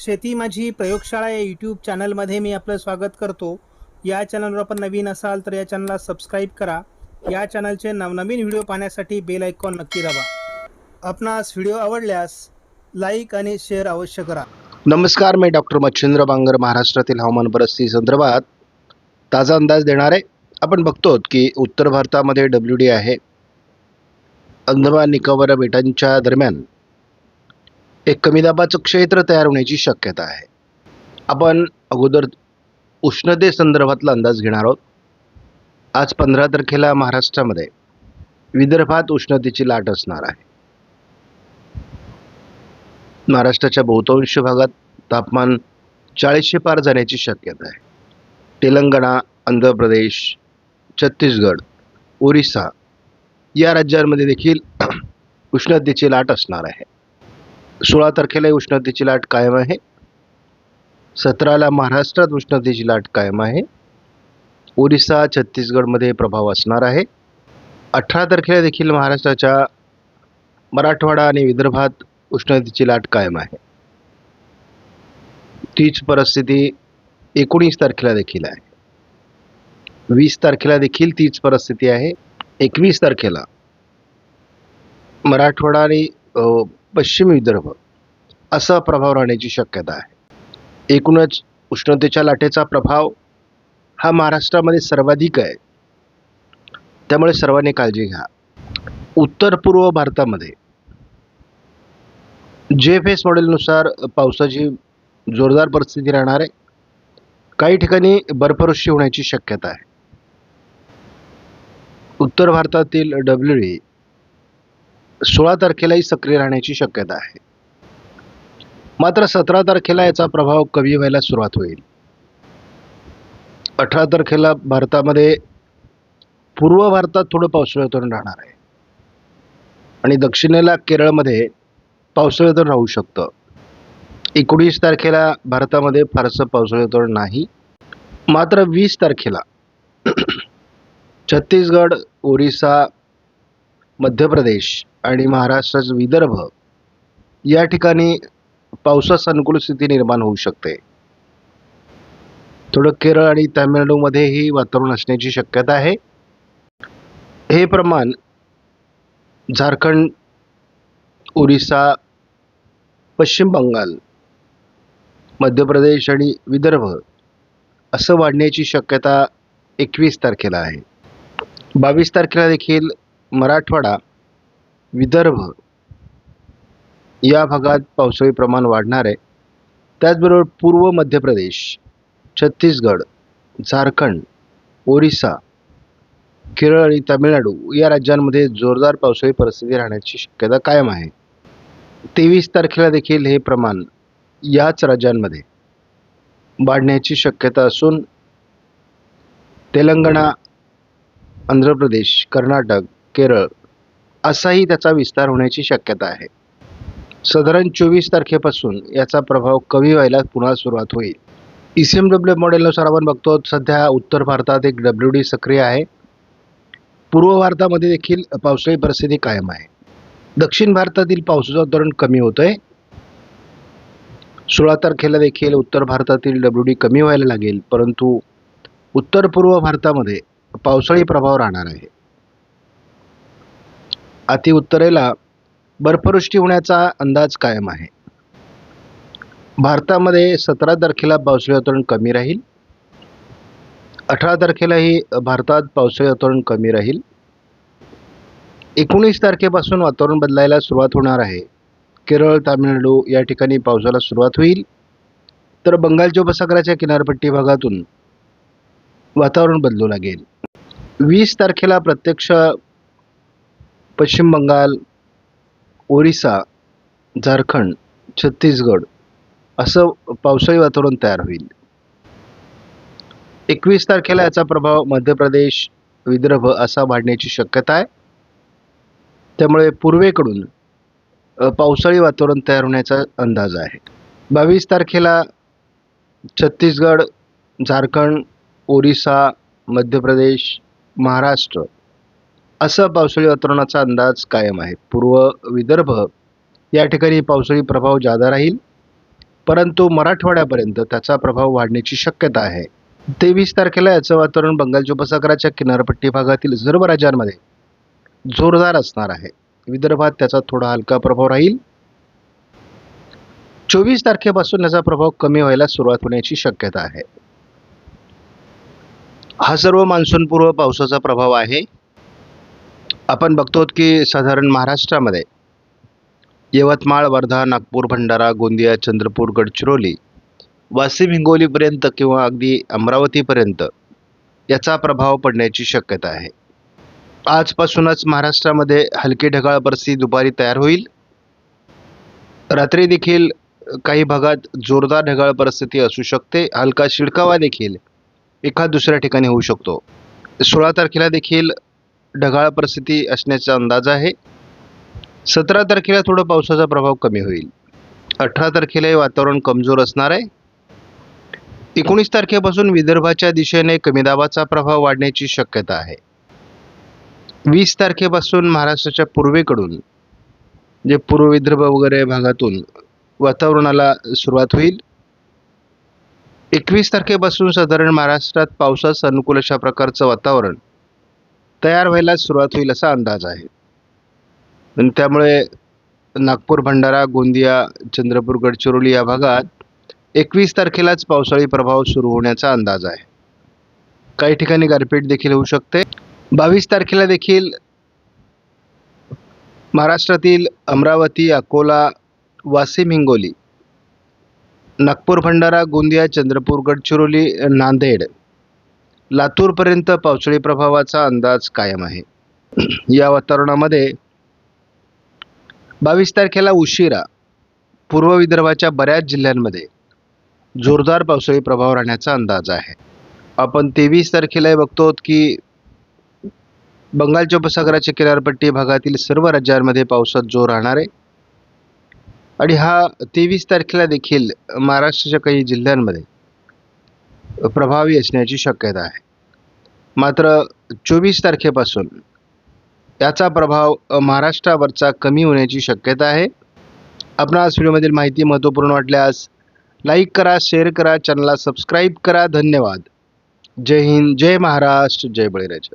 शेती माझी प्रयोगशाळा या यूट्यूब चॅनलमध्ये मी आपलं स्वागत करतो. या चॅनलवर आपण नवीन असाल तर या चॅनलला सबस्क्राईब करा. या चॅनलचे नवनवीन व्हिडिओ पाहण्यासाठी बेल आयकॉन नक्की दाबा. आपणास व्हिडिओ आवडल्यास लाईक आणि शेअर अवश्य करा. नमस्कार मी डॉक्टर मच्छिंद्र बांगर महाराष्ट्रातील हवामान परिस्थिती संदर्भात ताजा अंदाज देणार आहे आपण बघतो की उत्तर भारतामध्ये डब्ल्यू डी आहे. अंदमान निकोबार बेटांच्या दरम्यान एक कमी दाबाचं क्षेत्र तयार होण्याची शक्यता आहे. आपण अगोदर उष्णतेसंदर्भातला अंदाज घेणार आहोत. आज पंधरा तारखेला महाराष्ट्रामध्ये विदर्भात उष्णतेची लाट असणार आहे. महाराष्ट्राच्या बहुतांश भागात तापमान चाळीसशे पार जाण्याची शक्यता आहे. तेलंगणा आंध्र प्रदेश छत्तीसगड ओरिसा या राज्यांमध्ये देखील उष्णतेची लाट असणार आहे. सोळा तारखेला उष्णतेची लाट कायम आहे. सतराला महाराष्ट्रात उष्णतेची लाट कायम आहे. ओरिसा छत्तीसगडमध्ये प्रभाव असणार आहे. अठरा तारखेला देखील महाराष्ट्राच्या मराठवाडा आणि विदर्भात उष्णतेची लाट कायम आहे. तीच परिस्थिती एकोणीस तारखेला देखील आहे. वीस तारखेला देखील तीच परिस्थिती आहे. एकवीस तारखेला मराठवाडा आणि पश्चिम विदर्भ असा प्रभाव राहण्याची शक्यता आहे. एकूणच उष्णतेच्या लाटेचा प्रभाव हा महाराष्ट्रामध्ये सर्वाधिक आहे. त्यामुळे सर्वांनी काळजी घ्या. उत्तर पूर्व भारतामध्ये जे एफ एस मॉडेलनुसार पावसाची जोरदार परिस्थिती राहणार आहे. काही ठिकाणी बर्फवृष्टी होण्याची शक्यता आहे. उत्तर भारतातील डब्ल्यू डी सोळा तारखेलाही सक्रिय राहण्याची शक्यता आहे. मात्र सतरा तारखेला याचा प्रभाव कमी व्हायला सुरुवात होईल. अठरा तारखेला भारतामध्ये पूर्व भारतात थोडं पावसाळ्यातून राहणार आहे. आणि दक्षिणेला केरळमध्ये पावसाळ्यातून राहू शकतं. एकोणीस तारखेला भारतामध्ये फारसं पावसाळ्यातून नाही. मात्र वीस तारखेला छत्तीसगड ओरिसा मध्य प्रदेश आणि महाराष्ट्राचा विदर्भ या ठिकाणी पावसास अनुकूल स्थिती निर्माण होऊ शकते. थोडं केरळ आणि तामिळनाडूमध्येही वातावरण असण्याची शक्यता आहे. हे प्रमाण झारखंड ओरिसा पश्चिम बंगाल मध्य प्रदेश आणि विदर्भ असं वाढण्याची शक्यता एकवीस तारखेला आहे. बावीस तारखेला देखील मराठवाडा विदर्भ या भागात पावसाळी प्रमाण वाढणार आहे त्याचबरोबर पूर्व मध्य प्रदेश छत्तीसगड झारखंड ओरिसा केरळ आणि तामिळनाडू या राज्यांमध्ये जोरदार पावसाळी परिस्थिती राहण्याची शक्यता कायम आहे. तेवीस तारखेला देखील हे प्रमाण याच राज्यांमध्ये वाढण्याची शक्यता असून तेलंगणा आंध्र प्रदेश कर्नाटक केरळ असाही त्याचा विस्तार होण्याची शक्यता आहे. साधारण चोवीस तारखेपासून याचा प्रभाव कमी व्हायला पुन्हा सुरुवात होईल. ई सी एम डब्ल्यू मॉडेलनुसार आपण बघतो सध्या उत्तर भारतात एक डब्ल्यू डी सक्रिय आहे. पूर्व भारतामध्ये देखील पावसाळी परिस्थिती कायम आहे. दक्षिण भारतातील पावसाचं धोरण कमी होतं आहे सोळा तारखेला देखील उत्तर भारतातील डब्ल्यू डी कमी व्हायला लागेल परंतु उत्तर पूर्व भारतामध्ये पावसाळी प्रभाव राहणार आहे. अति उत्तरेला बर्फवृष्टी होण्याचा अंदाज कायम आहे. भारतामध्ये सतरा तारखेला पावसाळी वातावरण कमी राहील. अठरा तारखेलाही भारतात पावसाळी वातावरण कमी राहील. एकोणीस तारखेपासून वातावरण बदलायला सुरुवात होणार आहे. केरळ तामिळनाडू या ठिकाणी पावसाला सुरुवात होईल. तर बंगालच्या उपसागराच्या किनारपट्टी भागातून वातावरण बदलू लागेल. वीस तारखेला प्रत्यक्ष पश्चिम बंगाल ओरिसा झारखंड छत्तीसगड असं पावसाळी वातावरण तयार होईल. एकवीस तारखेला याचा प्रभाव मध्य प्रदेश विदर्भ असा वाढण्याची शक्यता आहे. त्यामुळे पूर्वेकडून पावसाळी वातावरण तयार होण्याचा अंदाज आहे. बावीस तारखेला छत्तीसगड झारखंड ओरिसा मध्य प्रदेश महाराष्ट्र असं पावसाळी वातावरणाचा अंदाज कायम आहे. पूर्व विदर्भ या ठिकाणी पावसाळी प्रभाव जादा राहील परंतु मराठवाड्यापर्यंत त्याचा प्रभाव वाढण्याची शक्यता आहे. तेवीस तारखेला याचं वातावरण बंगालच्या उपसागराच्या किनारपट्टी भागातील सर्व राज्यांमध्ये जोरदार असणार आहे. विदर्भात त्याचा थोडा हलका प्रभाव राहील. चोवीस तारखेपासून याचा प्रभाव कमी व्हायला सुरुवात होण्याची शक्यता आहे. हा सर्व मान्सूनपूर्व पावसाचा प्रभाव आहे. आपण बघतो की साधारण महाराष्ट्रामध्ये यवतमाळ वर्धा नागपूर भंडारा गोंदिया चंद्रपूर गडचिरोली वाशिम हिंगोलीपर्यंत किंवा अगदी अमरावतीपर्यंत याचा प्रभाव पडण्याची शक्यता आहे. आजपासूनच महाराष्ट्रामध्ये हलकी ढगाळ परिस्थिती दुपारी तयार होईल. रात्री देखील काही भागात जोरदार ढगाळ परिस्थिती असू शकते. हलका शिडकावा देखील एखाद दुसऱ्या ठिकाणी होऊ शकतो. सोळा तारखेला देखील ढगाळ परिस्थिती असण्याचा अंदाज आहे. सतरा तारखेला थोडं पावसाचा प्रभाव कमी होईल. अठरा तारखेला हे वातावरण कमजोर असणार आहे. एकोणीस तारखेपासून विदर्भाच्या दिशेने कमी दाबाचा प्रभाव वाढण्याची शक्यता आहे. वीस तारखेपासून महाराष्ट्राच्या पूर्वेकडून जे पूर्व विदर्भ वगैरे भागातून वातावरणाला सुरुवात होईल. एकवीस तारखेपासून साधारण महाराष्ट्रात पावसाचं अनुकूल अशा प्रकारचं वातावरण तयार व्हायला सुरुवात होईल असा अंदाज आहे. आणि त्यामुळे नागपूर भंडारा गोंदिया चंद्रपूर गडचिरोली या भागात एकवीस तारखेलाच पावसाळी प्रभाव सुरू होण्याचा अंदाज आहे. काही ठिकाणी गारपीट देखील होऊ शकते. बावीस तारखेला देखील महाराष्ट्रातील अमरावती अकोला वाशिम हिंगोली नागपूर भंडारा गोंदिया चंद्रपूर गडचिरोली नांदेड लातूरपर्यंत पावसाळी प्रभावाचा अंदाज कायम आहे. या वातावरणामध्ये बावीस तारखेला उशिरा पूर्व विदर्भाच्या बऱ्याच जिल्ह्यांमध्ये जोरदार पावसाळी प्रभाव राहण्याचा अंदाज आहे. आपण तेवीस तारखेला बघतो की बंगालच्या उपसागराच्या किनारपट्टी भागातील सर्व राज्यांमध्ये पावसात जोर राहणार आहे. आणि हा तेवीस तारखेला देखील महाराष्ट्राच्या काही जिल्ह्यांमध्ये प्रभावी असण्याची शक्यता आहे. मात्र चोवीस तारखेपासून याचा प्रभाव महाराष्ट्रावरचा कमी होण्याची शक्यता आहे. आपणास व्हिडिओमधील माहिती महत्त्वपूर्ण वाटल्यास लाईक करा शेअर करा चॅनलला सबस्क्राईब करा. धन्यवाद. जय हिंद जय महाराष्ट्र जय बळीराजा.